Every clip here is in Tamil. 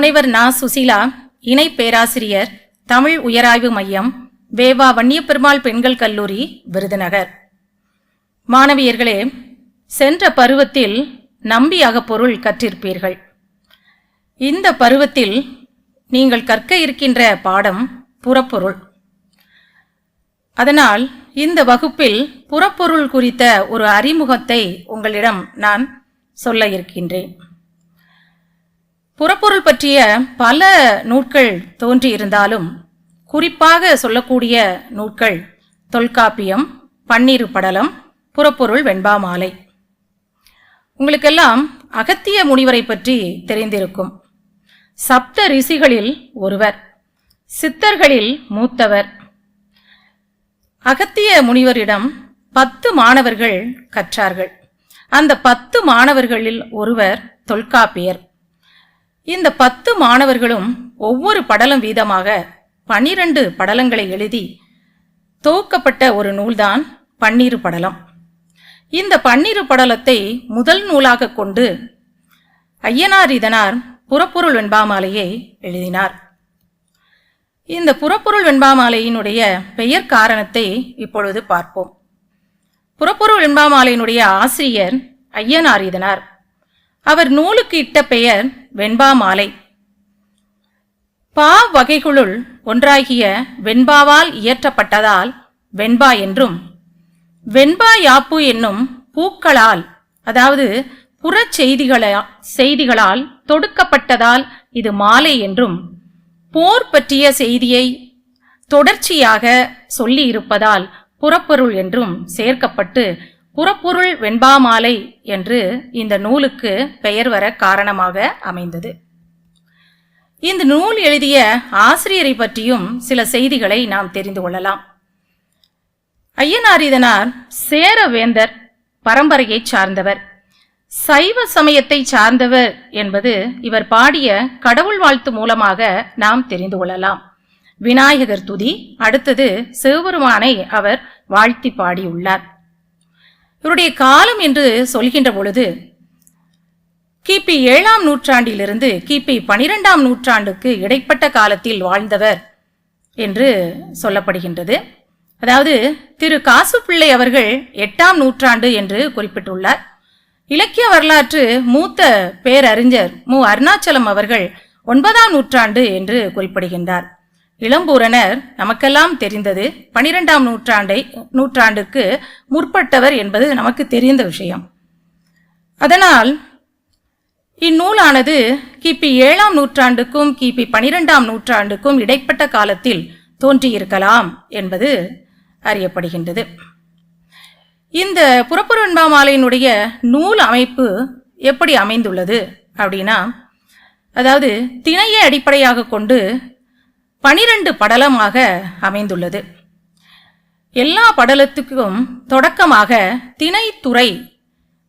முனைவர் நா. சுசீலா இணை பேராசிரியர் தமிழ் உயராய்வு மையம் வேவா வன்னியப்பெருமாள் பெண்கள் கல்லூரி விருதுநகர். மாணவியர்களே சென்ற பருவத்தில் நம்பி அகப்பொருள் கற்றிருப்பீர்கள். இந்த பருவத்தில் நீங்கள் கற்க இருக்கின்ற பாடம் புறப்பொருள். அதனால் இந்த வகுப்பில் புறப்பொருள் குறித்த ஒரு அறிமுகத்தை உங்களிடம் நான் சொல்ல இருக்கின்றேன். புறப்பொருள் பற்றிய பல நூட்கள் தோன்றியிருந்தாலும் குறிப்பாக சொல்லக்கூடிய நூட்கள் தொல்காப்பியம் பன்னிரு படலம் புறப்பொருள் வெண்பாமாலை உங்களுக்கெல்லாம் அகத்திய முனிவரை பற்றி தெரிந்திருக்கும். சப்த ரிஷிகளில் ஒருவர் சித்தர்களில் மூத்தவர். அகத்திய முனிவரிடம் பத்து மாணவர்கள் கற்றார்கள். அந்த பத்து மாணவர்களில் ஒருவர் தொல்காப்பியர். இந்த பத்து மாணவர்களும் ஒவ்வொரு படலம் வீதமாக பனிரெண்டு படலங்களை எழுதி தொகுக்கப்பட்ட ஒரு நூல்தான் பன்னிரு படலம். இந்த பன்னிரு படலத்தை முதல் நூலாக கொண்டு ஐயனார் இதனார் புறப்பொருள் வெண்பாமாலையை எழுதினார். இந்த புறப்பொருள் வெண்பாமாலையினுடைய பெயர் காரணத்தை இப்பொழுது பார்ப்போம். புறப்பொருள் வெண்பாமாலையினுடைய ஆசிரியர் ஐயனார் இதனார். அவர் நூலுக்கு இட்ட பெயர் வெண்பா மாலை. பா வகைகளுள் ஒன்றாகிய வெண்பாவால் இயற்றப்பட்டதால் வெண்பா என்றும் வெண்பா யாப்பு என்னும் பூக்களால் அதாவது புறச் செய்திகளா செய்திகளால் தொடுக்கப்பட்டதால் இது மாலை என்றும் போர் பற்றிய செய்தியை தொடர்ச்சியாக சொல்லியிருப்பதால் புறப்பொருள் என்றும் சேர்க்கப்பட்டு புறப்பொருள் வெண்பாமாலை என்று இந்த நூலுக்கு பெயர் வர காரணமாக அமைந்தது. இந்த நூல் எழுதிய ஆசிரியரை பற்றியும் சில செய்திகளை நாம் தெரிந்து கொள்ளலாம். ஐயனாரிதனார் சேரவேந்தர் பரம்பரையைச் சார்ந்தவர். சைவ சமயத்தை சார்ந்தவர் என்பது இவர் பாடிய கடவுள் வாழ்த்து மூலமாக நாம் தெரிந்து கொள்ளலாம். விநாயகர் துதி அடுத்தது சிவபெருமானை அவர் வாழ்த்தி பாடியுள்ளார். இவருடைய காலம் என்று சொல்கின்ற பொழுது கிபி ஏழாம் நூற்றாண்டிலிருந்து கிபி பனிரெண்டாம் நூற்றாண்டுக்கு இடைப்பட்ட காலத்தில் வாழ்ந்தவர் என்று சொல்லப்படுகின்றது. அதாவது திரு காசுப்பிள்ளை அவர்கள் எட்டாம் நூற்றாண்டு என்று குறிப்பிட்டுள்ளார். இலக்கிய வரலாற்று மூத்த பேரறிஞர் மு. அருணாச்சலம் அவர்கள் ஒன்பதாம் நூற்றாண்டு என்று குறிப்பிடுகின்றார். இளம்பூரணர் நமக்கெல்லாம் தெரிந்தது பனிரெண்டாம் நூற்றாண்டை நூற்றாண்டுக்கு முற்பட்டவர் என்பது நமக்கு தெரிந்த விஷயம். அதனால் இந்நூலானது கிபி ஏழாம் நூற்றாண்டுக்கும் கிபி பனிரெண்டாம் நூற்றாண்டுக்கும் இடைப்பட்ட காலத்தில் தோன்றியிருக்கலாம் என்பது அறியப்படுகின்றது. இந்த புறப்புரண்பாமாலையினுடைய நூல் அமைப்பு எப்படி அமைந்துள்ளது அப்படின்னா அதாவது திணையை அடிப்படையாக கொண்டு பனிரெண்டு படலமாக அமைந்துள்ளது. எல்லா படலத்துக்கும் தொடக்கமாக திணைத்துறை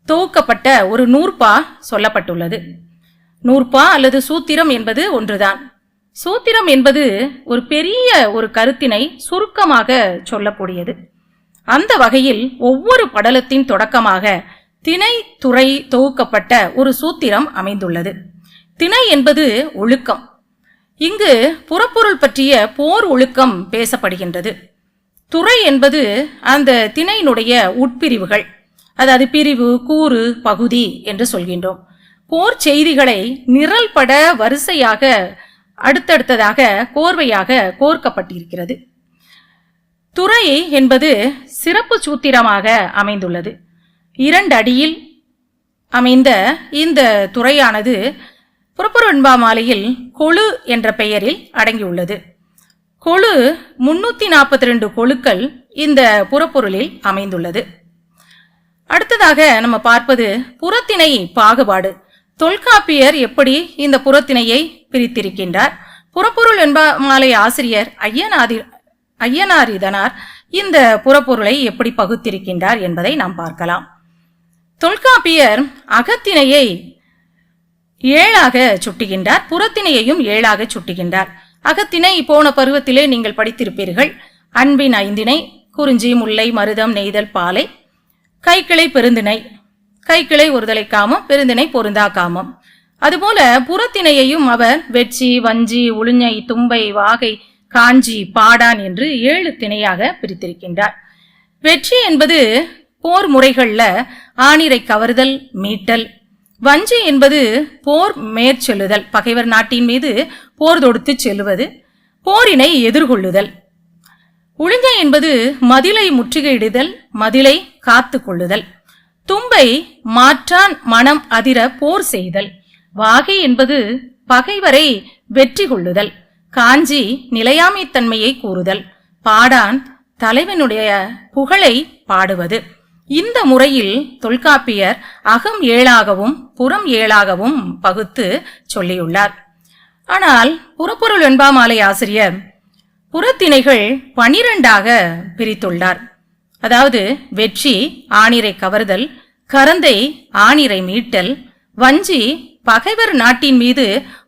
தொகுக்கப்பட்ட ஒரு நூற்பா சொல்லப்பட்டுள்ளது. நூற்பா அல்லது சூத்திரம் என்பது ஒன்றுதான். சூத்திரம் என்பது ஒரு பெரிய ஒரு கருத்தினை சுருக்கமாக சொல்லக்கூடியது. அந்த வகையில் ஒவ்வொரு படலத்தின் தொடக்கமாக திணை துறை தொகுக்கப்பட்ட ஒரு சூத்திரம் அமைந்துள்ளது. திணை என்பது ஒழுக்கம். இங்கு புறப்பொருள் பற்றிய போர் ஒழுக்கம் பேசப்படுகின்றது. துறை என்பது அந்த திணையினுடைய உட்பிரிவுகள் அதாவது பிரிவு கூறு பகுதி என்று சொல்கின்றோம். போர் செய்திகளை நிரல்பட வரிசையாக அடுத்தடுத்ததாக கோர்வையாக கோர்க்கப்பட்டிருக்கிறது. துறை என்பது சிறப்பு சூத்திரமாக அமைந்துள்ளது. இரண்டு அடியில் அமைந்த இந்த துறையானது புறப்புறன்பா மாலையில் கொழு என்ற பெயரில் அடங்கியுள்ளது. கொழு முன்னூத்தி நாற்பத்தி ரெண்டு கொழுக்கள் இந்த புறப்பொருளில் அமைந்துள்ளது. அடுத்ததாக நம்ம பார்ப்பது புறத்திணை பாகுபாடு. தொல்காப்பியர் எப்படி இந்த புறத்திணையை பிரித்திருக்கின்றார்? புறப்பொருள் என்ப மாலை ஆசிரியர் ஐயனாதி ஐயனாரிதனார் இந்த புறப்பொருளை எப்படி பகுத்திருக்கின்றார் என்பதை நாம் பார்க்கலாம். தொல்காப்பியர் அகத்திணையை ஏழாக சுட்டுகின்றார் புறத்திணையையும் ஏழாக சுட்டுகின்றார். அகத்திணை போன பருவத்திலே நீங்கள் படித்திருப்பீர்கள். அன்பின் ஐந்திணை குறிஞ்சி முல்லை மருதம் நெய்தல் பாலை. கைக்கிளை பெருந்திணை. கைக்கிளை ஒருதலை காமம் பெருந்திணை பொருந்தா காமம். அதுபோல புறத்திணையையும் அவர் வெச்சி வஞ்சி உளுஞை தும்பை வாகை காஞ்சி பாடான் என்று ஏழு திணையாக பிரித்திருக்கின்றார். வெற்றி என்பது போர் முறைகளில் ஆணிரை கவர்தல் மீட்டல் வஞ்சி என்பது போர் மேற்செல்லுதல். பகைவர் நாட்டின் மீது போர் தொடுத்து செல்லுவது போரினை எதிர்கொள்ளுதல். உளுங்கை என்பது மதிலை முற்றுகையிடுதல் மதிலை காத்து கொள்ளுதல் தும்பை மாற்றான் மனம் அதிர போர் செய்தல். வாகை என்பது பகைவரை வெற்றி கொள்ளுதல் காஞ்சி நிலையாமைத்தன்மையை கூறுதல். பாடான் தலைவனுடைய புகழை பாடுவது. இந்த முறையில் தொல்காப்பியர் அகம் ஏழாகவும் புறம் ஏழாகவும் பகுத்து சொல்லியுள்ளார். ஆனால் புறப்பொருள் வெண்பாமாலை ஆசிரியர் புறத்திணைகள் பனிரெண்டாக பிரித்துள்ளார். அதாவது வெற்றி ஆணிரை கவர்தல் கரந்தை ஆணிரை மீட்டல் வஞ்சி பகைவர் நாட்டின் மீது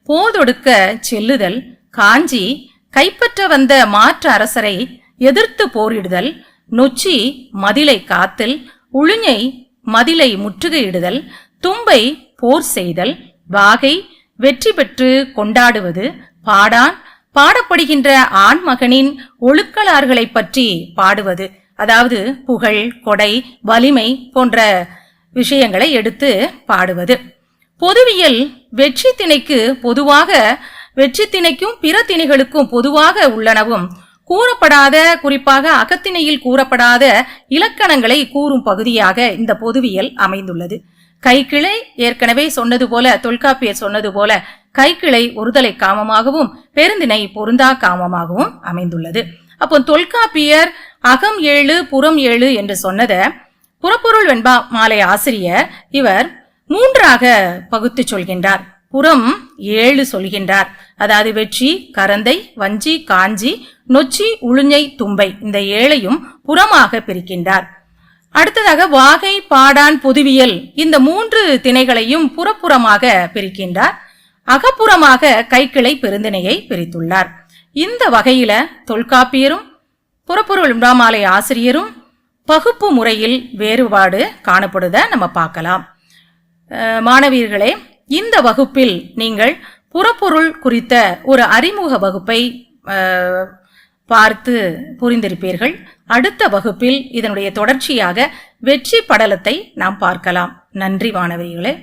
போதொடுக்க செல்லுதல் காஞ்சி கைப்பற்ற வந்த மாற்று அரசரை எதிர்த்து போரிடுதல் நொச்சி மதிலை காத்தல் உளுஞை மதிலை முற்றுகையிடுதல் தும்பை போர் செய்தல் வாகை வெற்றி பெற்று கொண்டாடுவது பாடான் பாடப்படுகின்ற ஆண்மகனின் ஒழுக்கலார்களைப் பற்றி பாடுவது. அதாவது புகழ் கொடை வலிமை போன்ற விஷயங்களை எடுத்து பாடுவது. பொதுவியல் வெற்றி திணைக்கு பொதுவாக வெற்றி திணைக்கும் பிற திணைகளுக்கும் பொதுவாக உள்ளனவும் கூறப்படாத குறிப்பாக அகத்திணையில் கூறப்படாத இலக்கணங்களை கூறும் பகுதியாக இந்த பொதுவியல் அமைந்துள்ளது. கைக்கிளை ஏற்கனவே சொன்னது போல தொல்காப்பியர் சொன்னது போல கைக்கிளை ஒருதலை காமமாகவும் பெருந்திணை பொருந்தா காமமாகவும் அமைந்துள்ளது. அப்போ தொல்காப்பியர் அகம் ஏழு புறம் ஏழு என்று சொன்னத புறப்பொருள் வெண்பா மாலை ஆசிரியர் இவர் மூன்றாக பகுத்து சொல்கின்றார். புறம் ஏழு சொல்கின்றார். அதாவது வெற்றி கரந்தை வஞ்சி காஞ்சி நொச்சி உளுஞை தும்பை இந்த ஏழையும் புறமாக பிரிக்கின்றார். அடுத்ததாக வாகை பாடான் பொதுவியல் இந்த மூன்று திணைகளையும் புறப்புறமாக பிரிக்கின்றார். அகப்புறமாக கைக்கிளை பெருந்திணையை பிரித்துள்ளார். இந்த வகையில தொல்காப்பியரும் புறப்பொருள் விடாமாலை ஆசிரியரும் பகுப்பு முறையில் வேறுபாடு காணப்படுத நம்ம பார்க்கலாம். மாணவியர்களே இந்த வகுப்பில் நீங்கள் புறப்பொருள் குறித்த ஒரு அறிமுக வகுப்பை பார்த்து புரிந்திருப்பீர்கள். அடுத்த வகுப்பில் இதனுடைய தொடர்ச்சியாக வெற்றி படலத்தை நாம் பார்க்கலாம். நன்றி மாணவர்களே